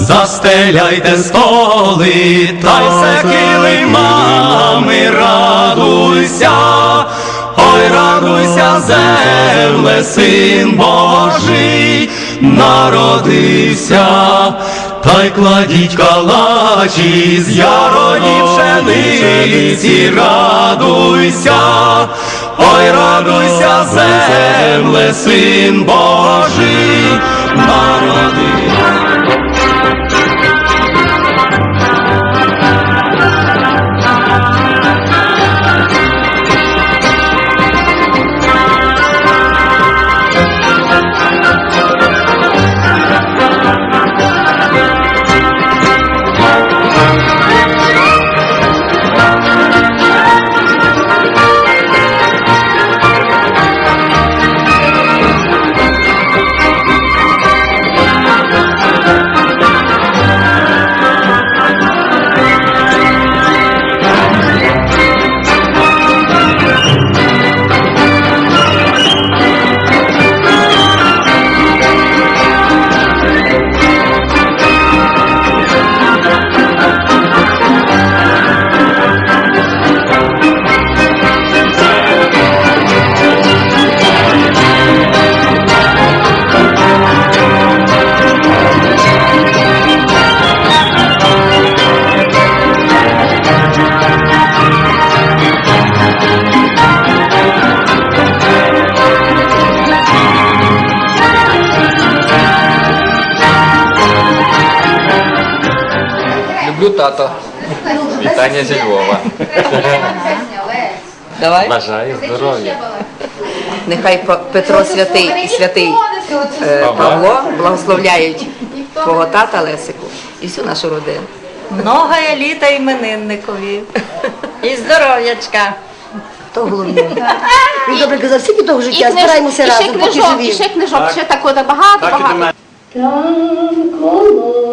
застеляйте столи, та й се килимами, радуйся, ой, радуйся, земле, син Божий, народився, та й кладіть калачі з яроні пшениці, радуйся, ой, радуйся, земле, син Божий, народився. Люблю тато. Вітання зі Львова. Давай. Бажаю здоров'я. Нехай Петро святий і святий е, Павло благословляють твого тата Лесику і всю нашу родину. Многое літа іменинникові. І здоров'ячка. То головне. Він добре казав, скільки того життя, збираємося разом, поки книжок, і ще книжок, ще такого багато, багато. Там коло